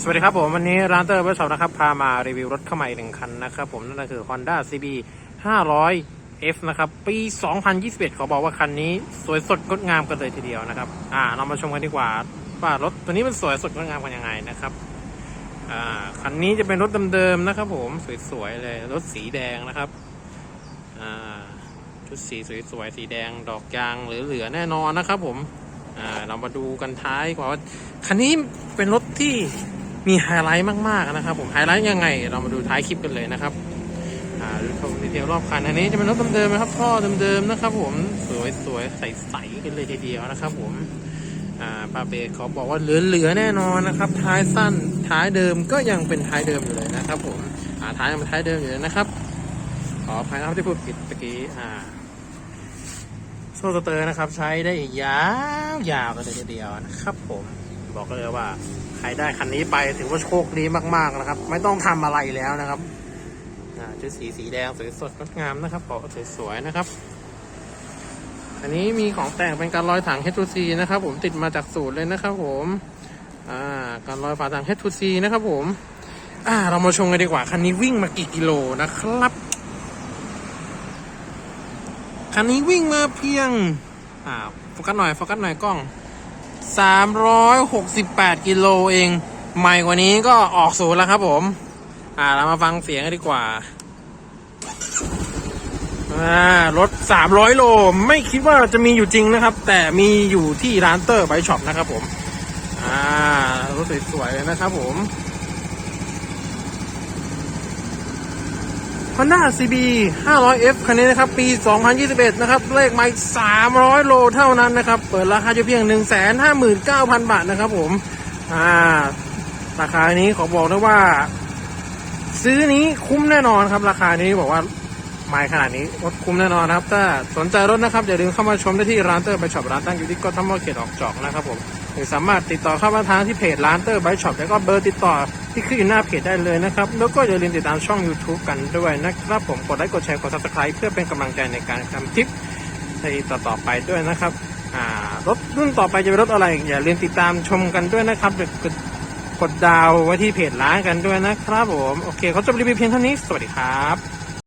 สวัสดีครับผมวันนี้ร้านเตอร์เวิร์ชอปนะครับ พามารีวิวรถเข้ามาอีกหนึ่งคันนะครับผมนั่นก็คือ Honda CB 500 F นะครับ ปี 2021 ขอบอกว่าคันนี้สวยสดงดงามกันเลยทีเดียวนะครับ อ่าเรามาชมกันดีกว่า ว่ารถตัวนี้มันสวยสดงดงามกันยังไงนะครับ อ่าคันนี้จะเป็นรถเดิมๆนะครับผมสวยๆเลยรถสีแดงนะครับ อ่าชุดสีสวยๆสีแดงดอกยางเหลือๆแน่นอนนะครับ ผม อ่าเรามาดูกันท้ายก่อนว่าคันนี้เป็นรถที่ มีไฮไลท์มากๆนะครับผมไฮไลท์ยังไง เรามาดูท้ายคลิปกันเลยนะครับอ่าดูชมดีเทลรอบคันอันนี้จะเป็นรถเดิมๆนะครับท่อเดิมๆนะครับ ผมสวยๆใสๆกันเลยทีเดียวนะครับ ผมอ่าปาเบเขาบอกว่าเหลือๆแน่นอนนะครับ ท้ายสั้นท้ายเดิมก็ยังเป็นท้ายเดิมอยู่เลยนะครับ ผมอ่าท้ายยังเป็นท้ายเดิมอยู่เลยนะครับขออภัยนะครับที่พูดผิดเมื่อกี้อ่าโซ่สเตอร์นะครับ ใช้ได้อีกยาวยาวกันเลยทีเดียวนะครับ ผม บอกเลยว่า ใครได้คันนี้ไปถือว่าโชคดีมากๆนะครับ ไม่ต้องทำอะไรแล้วนะครับชุดสีสีแดงสวยสดงดงามนะครับขอสวยๆนะครับ อันนี้มีของแต่งเป็นการลอยถัง H2C นะครับ ผมติดมาจากสูตรเลยนะครับ ผมอ่าการลอยฝาถัง H2C นะครับ ผม อ่า เรามาชมกันดีกว่าคันนี้วิ่งมากี่กิโลนะครับคันนี้วิ่งมาเพียงอ่าโฟกัสหน่อยโฟกัสหน่อยกล้อง 368 กิโลเอง ใหม่กว่านี้ก็ออกศูนย์แล้วครับผม อ่า เรามาฟังเสียงกันดีกว่า อ่ารถ 300 โล ไม่คิดว่าจะมีอยู่จริงนะครับ แต่มีอยู่ที่ร้านเตอร์ไบช็อปนะครับผม อ่ารถสวยๆเลยนะครับผม Honda CB 500F คันนี้นะครับ ปี 2021 นะครับ เลขไมล์300 โลเท่านั้นนะครับ เปิดราคาอยู่เพียง 159,000 บาทนะครับผม อ่า ราคานี้ขอบอกนะว่า ซื้อนี้คุ้มแน่นอนครับ ราคานี้บอกว่าไมล์ขนาดนี้รถคุ้มแน่นอนครับ ถ้าสนใจรถนะครับ อย่าลืมเข้ามาชมได้ที่ร้านเตอร์ไบช็อปร้านตั้งอยู่ที่กทมเขตออกจอกนะครับผม หรือสามารถติดต่อเข้ามาทางที่เพจร้านเตอร์ไบช็อปแล้วก็เบอร์ติดต่อที่ขึ้นอยู่หน้าเพจได้เลยนะครับ แล้วก็อย่าลืมติดตามช่อง YouTube กันด้วยนะครับ ผมกดไลค์กดแชร์กด subscribe เพื่อเป็นกำลังใจในการทำคลิปในต่อๆไปด้วยนะครับรถรุ่นต่อไปจะเป็นรถอะไร อย่าลืมติดตามชมกันด้วยนะครับเดี๋ยวกดกดดาวไว้ที่เพจร้านกันด้วยนะครับผม โอเคเขาจบรีวิวเพียงเท่านี้ สวัสดีครับ